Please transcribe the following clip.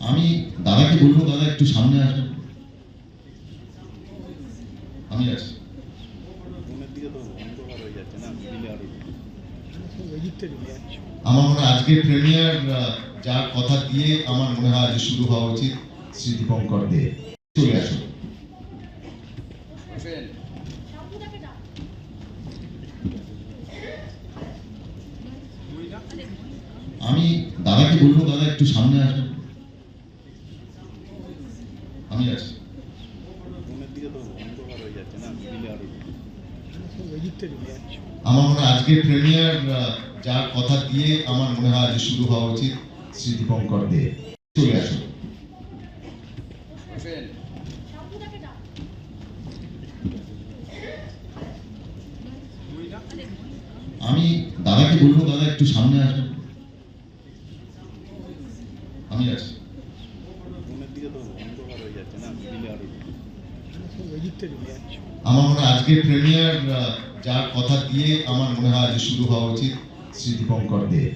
আমি দাদাকে বলব, দাদা, একটু সামনে আসুন। আমি আছি। আমার মনে হয় আজকে প্রিমিয়ার যার কথা দিয়ে আমার মনে হয় আজ শুরু হওয়া উচিত শ্রী দীপঙ্কর দে। চলে আসুন। আমি দাদাকে বলব, দাদা একটু সামনে আসুন। আমি আছি। আমার মনে হয় আজকে প্রিমিয়ার যার কথা দিয়ে আমার মনে হয় আজ শুরু হওয়া উচিত, শ্রী দীপঙ্কর দে। চলে আসুন। বসেন আমি দাদাকে বলব, দাদা, একটু সামনে আসব আমি আছি। আমার মনে আজকে প্রিমিয়ার যার কথা দিয়ে আমার মনে হয় শুরু হওয়া উচিত শ্রী দীপঙ্কর দে।